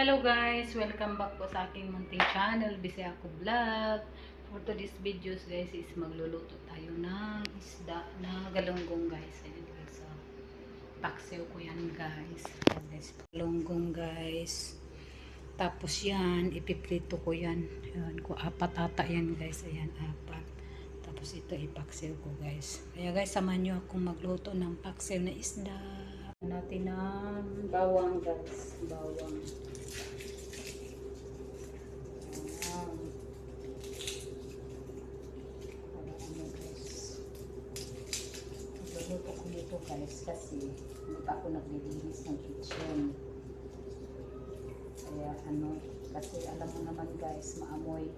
Hello guys! Welcome back po sa aking munting channel, Bisaya ako Vlog. For today's videos guys is magluluto tayo ng isda na galunggong guys. Ayan guys. So, paksiw ko yan guys. Ayan. Galunggong guys. Tapos yan, ipiprito ko yan. Ayan ko, apat ata yan guys. Ayan, apat. Tapos ito ipaksiw ko guys. Kaya guys, samahan nyo akong magluto ng paksiw na isda. Natin ng bawang guys. Bawang. Ayan. Para ano guys. Magluluto ko kasi hindi pa ako naglilinis ng kitchen. Kaya ano, kasi alam mo naman guys, maamoy.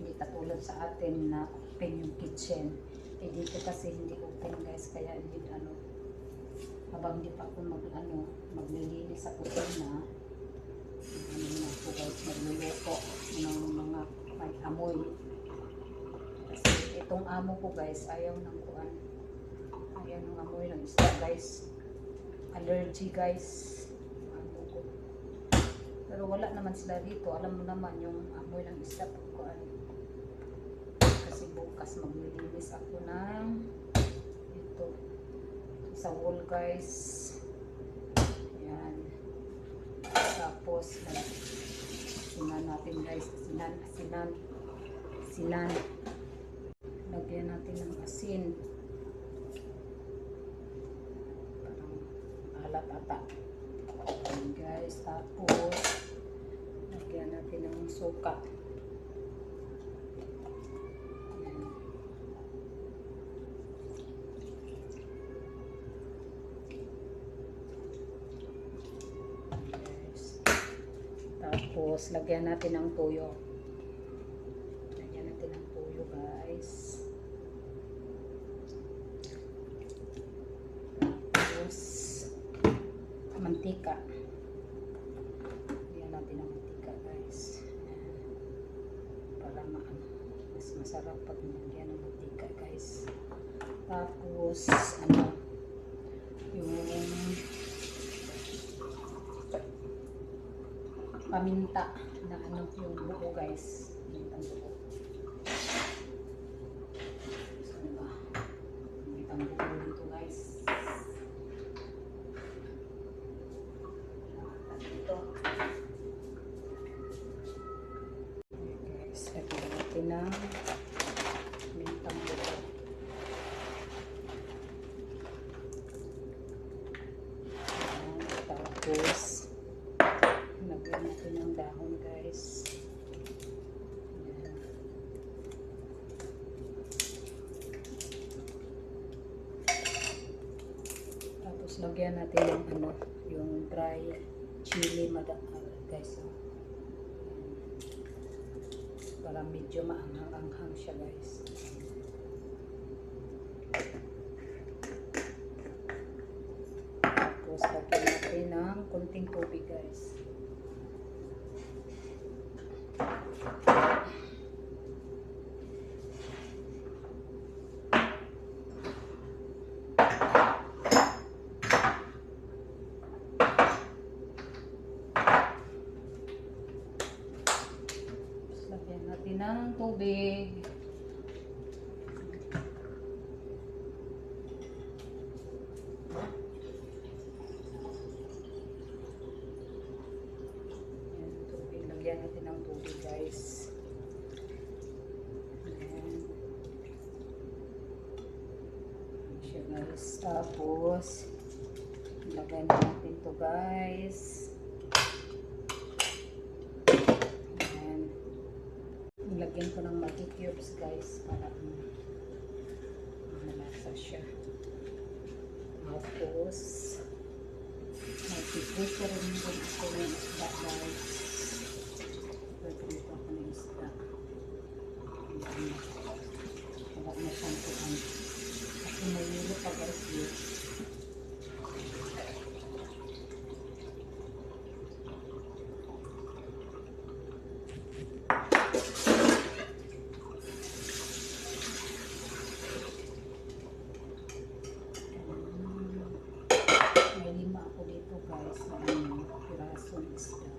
Hindi katulad sa atin na open yung kitchen. Eh dito kasi hindi open guys, kaya hindi ano, habang hindi pa ako mag, ano, maglilinis sa kusina, ano na ako guys, magluluto ng mga may amoy. Kasi itong amo ko guys, ayaw ng kuan. Ayaw ng amoy ng isda guys. Allergy guys. Ko. Pero wala naman sila dito. Alam mo naman yung amoy ng isda. Kasi bukas maglilinis ako ng ito sa wall guys. Yan. Tapos, sinan natin guys. Sinan, sinan, sinan. Lagyan natin ng asin. Alat ata. Yan guys. Tapos, lagyan natin ng suka. Yan. Yes. Tapos, lagyan natin ng tuyo. Lagyan natin ng tuyo, guys. Tapos, mantika. Lagyan natin ng mantika, guys. Ayan. Para ma mas masarap pag lagyan ng mantika, guys. Tapos, ano, yung paminta na ano yung buo guys. Pamintang buo saan ba pamintang dito guys. Dito. Guys natin ng pamintang buo tapos Lagyan natin ng dahon, guys. Ayan. Tapos lagyan natin ng ano, yung dry chili mada ah, guys. Oh. Ayan. Para medyo maanghang-anghang siya, guys. Tapos lagyan natin ng konting tubig, guys. Tapos lagyan natin ng tubig. Ayan, tubig. Lagyan natin ng tubig, guys. Ayan. Siya, guys. Tapos, lagyan natin to guys. Ayan. Lagyan ko ng Maggi cubes, guys, para malasa siya. Tapos, Nagpiprito rin ako ng isda guys. Nagpiprito ako ng isda. Ayan. Wala na siyang tuan. Kasi may nilo pa guys yun. May lima ako dito guys. May pirasong isda.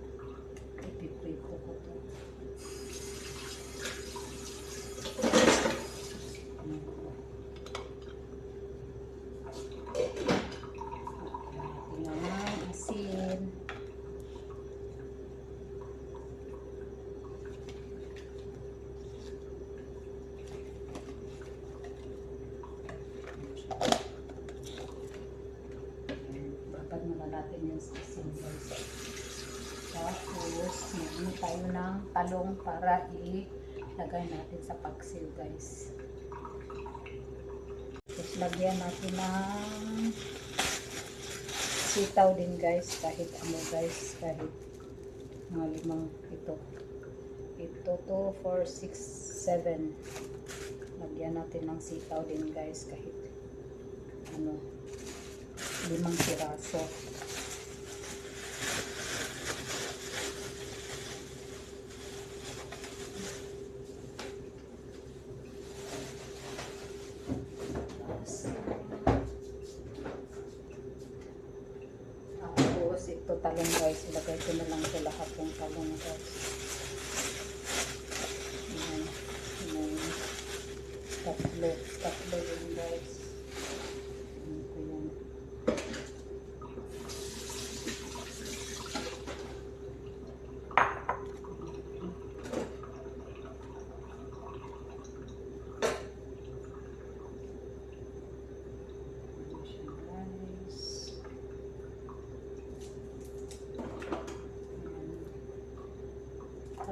tayo ng talong para ilagay natin sa paksiw guys. Tapos lagyan natin ng sitaw din guys kahit ano guys kahit mga limang ito. Ito to 4, 6, 7 lagyan natin ng sitaw din guys kahit ano limang piraso Tapos ito talong guys, ilagay ko na lang sa lahat ng talong guys.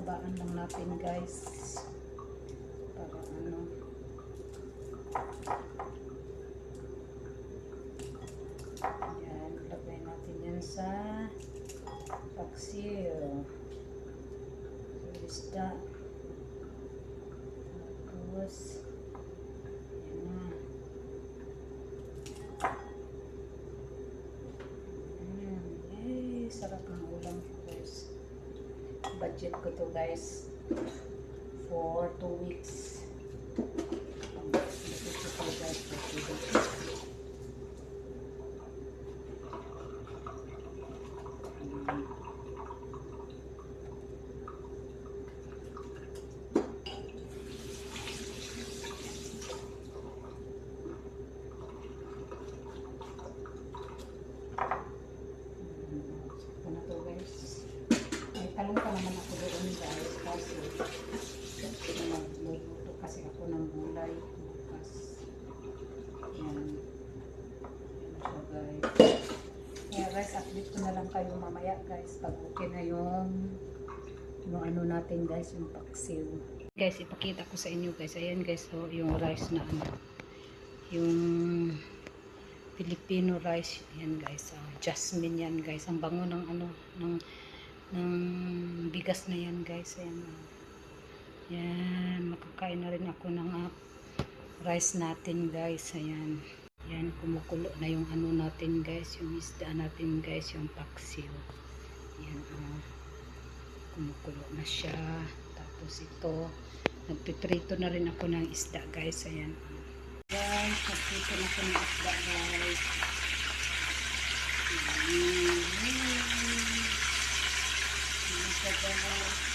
Tabaan lang natin guys. Para ano. Ayan, lagay natin yan sa paksiw. So, isda. Tapos, ayan na. Mm, yay, sarap ng ulam guys. Budget ko to guys for 2 weeks. Um, budget ko guys for 2 weeks. Mm. Ito na to guys. May talong pa naman ako doon guys. Kasi ito nagluluto kasi ako ng gulay. Bukas. Yan. Siya guys. Kaya guys, update ko na lang kayo mamaya guys. Pag okay na yung yung ano natin guys, yung paksiw. Guys, ipakita ko sa inyo guys. Ayan guys, so, yung rice na ano. Yung Filipino rice yan guys ah, jasmine yan guys ang bango ng ano ng ng bigas na yan guys ayan ah. yan makakain na rin ako ng ah, rice natin guys ayan yan kumukulo na yung ano natin guys yung isda natin guys yung paksiw yan ah. kumukulo na siya tapos ito nagpiprito na rin ako ng isda guys ayan. Guys, nagpito na ko ng isda guys. Mm. Ano siya,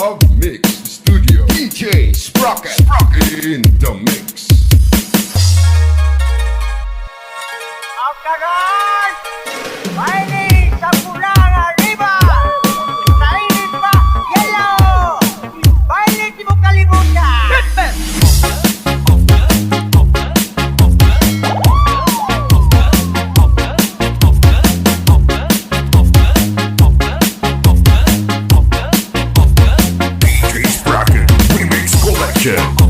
Love Mix Studio. DJ Sprocket, Sprocket. in the mix. Production.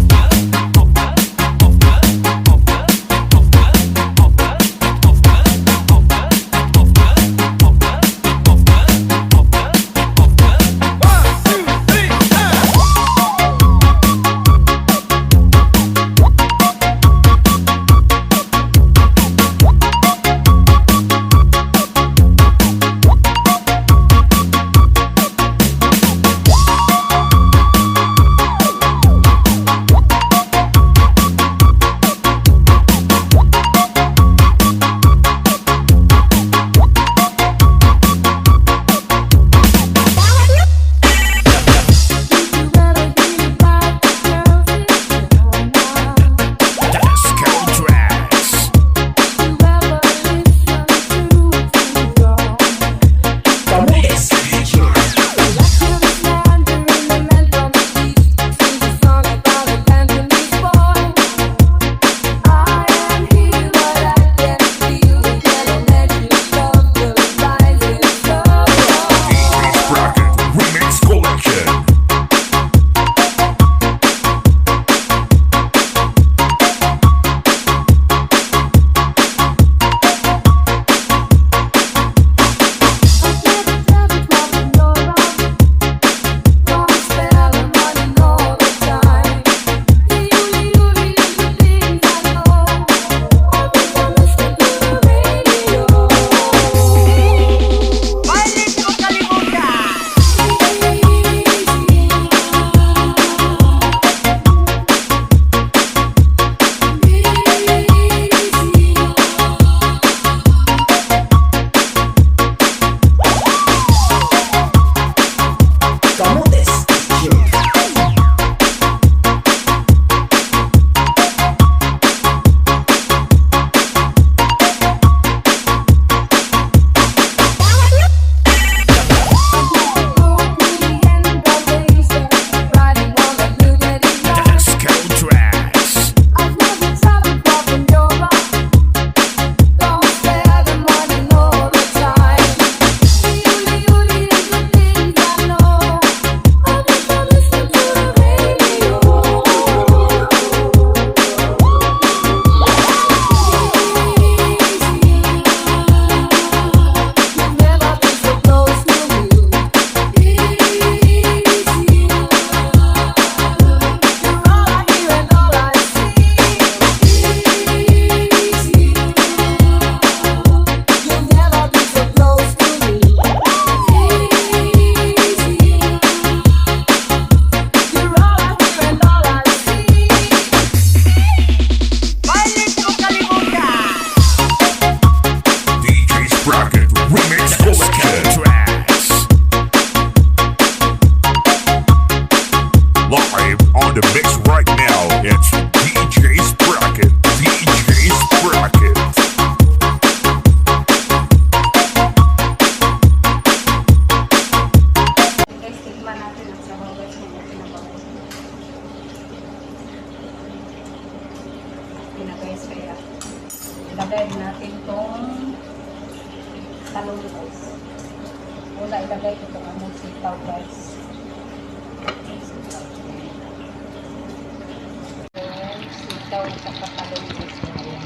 Saka talong guys. Ayan.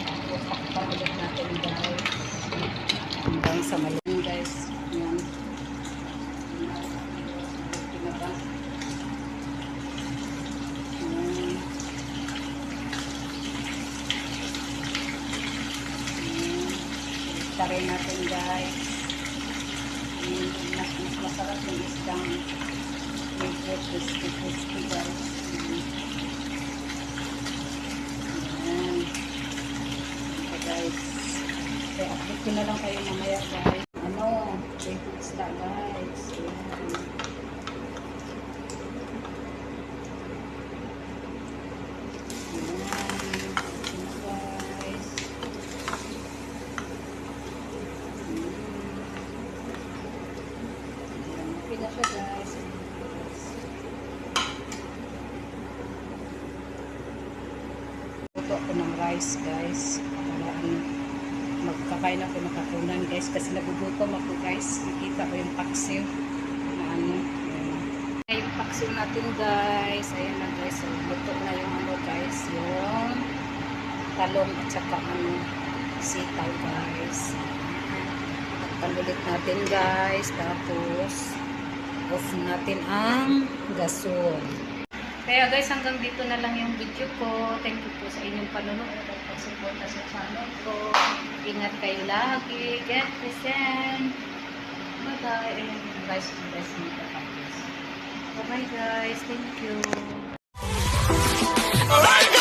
Tapos takpan ulit natin guys. Hanggang sa malong guys. Ayan. Pinaba. Ayan. Tari natin guys. Ayan, Mas, mas masarap yung isdang medyo crispy crispy guys. Ayan. Ito guys. Kaya update ko na lang kayo mamaya guys. Ano, favorite isda guys. Okay na siya guys. Ng rice guys. Magkakain ako ng kakunan guys. Kasi nagugutom ako guys. Nakita ko yung paksiw. Na ano. ayan. Paksiw natin guys. Ayan na guys. So, luto na yung ano guys. Yung talong at saka ano sitaw guys. Panulit natin guys. Tapos off natin ang gasol. Kaya guys, hanggang dito na lang yung video ko. Thank you po sa inyong panonood at pagsuporta sa channel ko. Ingat kayo lagi. Get present. Bye-bye. And guys, bless me. Bye-bye guys. Thank you. Alright!